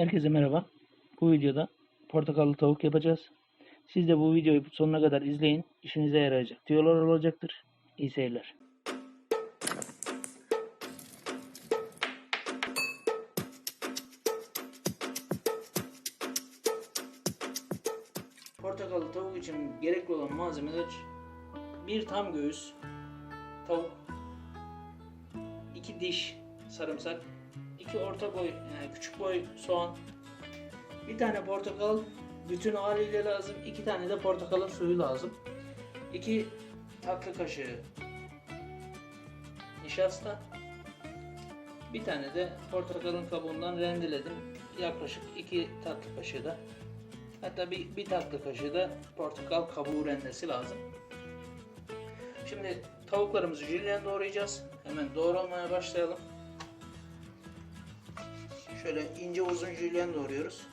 Herkese merhaba. Bu videoda portakallı tavuk yapacağız. Siz de bu videoyu sonuna kadar izleyin. İşinize yarayacak. Tüyolar olacaktır. İyi seyirler. Portakallı tavuk için gerekli olan malzemeler bir tam göğüs tavuk, iki diş sarımsak, iki orta boy yani küçük boy soğan, bir tane portakal bütün haliyle lazım, iki tane de portakalın suyu lazım, iki tatlı kaşığı nişasta, bir tane de portakalın kabuğundan rendeledim. Yaklaşık iki tatlı kaşığı da hatta bir, bir tatlı kaşığı da portakal kabuğu rendesi lazım. Şimdi tavuklarımızı jülyen doğrayacağız. Hemen doğramaya başlayalım. Şöyle ince uzun jülyen doğruyoruz.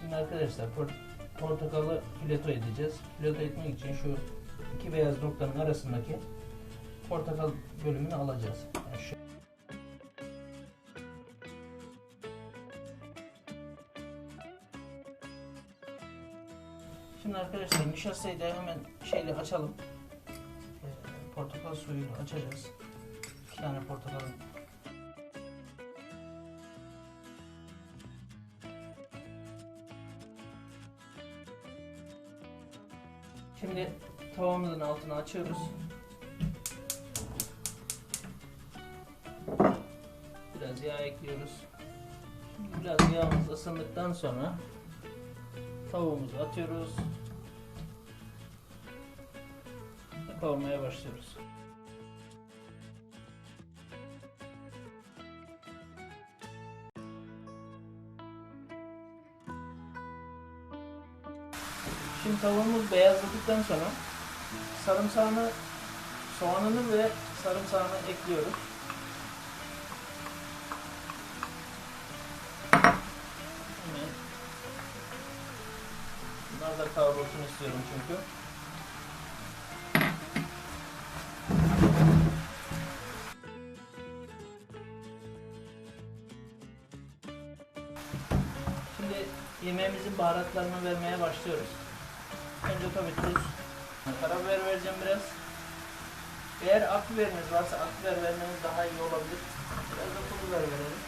Şimdi arkadaşlar por- portakalı fileto edeceğiz. Fileto etmek için şu iki beyaz noktanın arasındaki portakal bölümünü alacağız. Yani şu Şimdi arkadaşlar nişastayı da hemen şeyle açalım. Ee, portakal suyuyla açacağız. İki tane portakalın Şimdi tavamızın altını açıyoruz. Biraz yağ ekliyoruz. Şimdi biraz yağımız ısındıktan sonra tavuğumuzu atıyoruz. Kavurmaya başlıyoruz. Şimdi tavuğumuz beyazladıktan sonra sarımsağını, soğanını ve sarımsağını ekliyoruz. Bunlar da kavrulsun istiyorum çünkü. Yemeğimizin baharatlarını vermeye başlıyoruz. Önce tabii tuz, karabiber vereceğim biraz. Eğer akbiberiniz varsa akbiber vermeniz daha iyi olabilir. Biraz da pul biber verelim.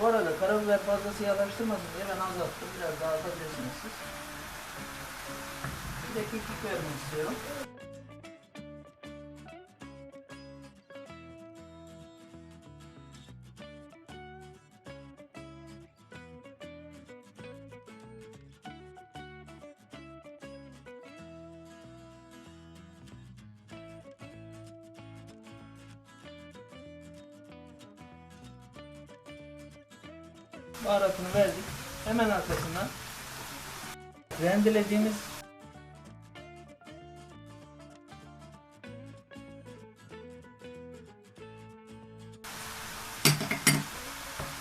Bu arada karabiber fazla siyahlaştırmasın diye ben azalttım. Biraz daha atabilirsiniz siz. Bir vermek istiyorum. Baharatını verdik. Hemen arkasından rendelediğimiz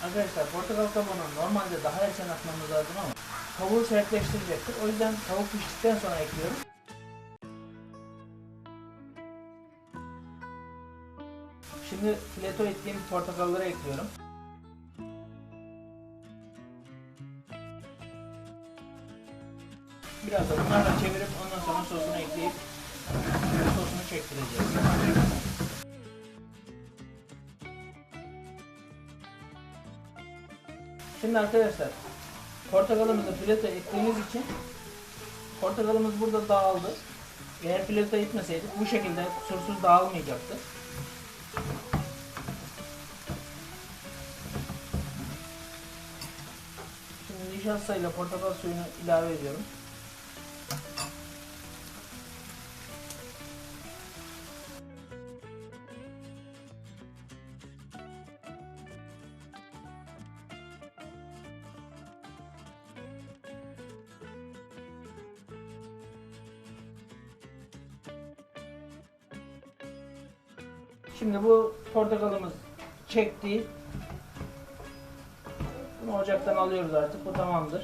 Arkadaşlar portakal kabuğunu normalde daha erken atmamız lazım ama tavuğu sertleştirecektir. O yüzden tavuk piştikten sonra ekliyorum. Şimdi fileto ettiğim portakalları ekliyorum. Biraz da bunlarla çevirip ondan sonra sosunu ekleyip sosunu çektireceğiz. Şimdi arkadaşlar portakalımızı fileto ettiğimiz için portakalımız burada dağıldı. Eğer fileto etmeseydik bu şekilde kusursuz dağılmayacaktı. Şimdi nişasta ile portakal suyunu ilave ediyorum. Şimdi bu portakalımız çekti. Bunu ocaktan alıyoruz artık. Bu tamamdır.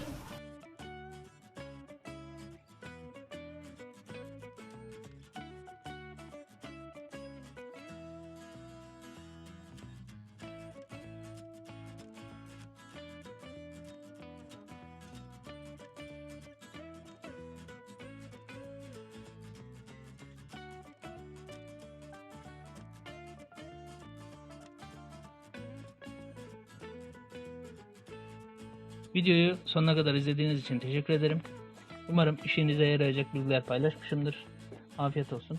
Videoyu sonuna kadar izlediğiniz için teşekkür ederim. Umarım işinize yarayacak bilgiler paylaşmışımdır. Afiyet olsun.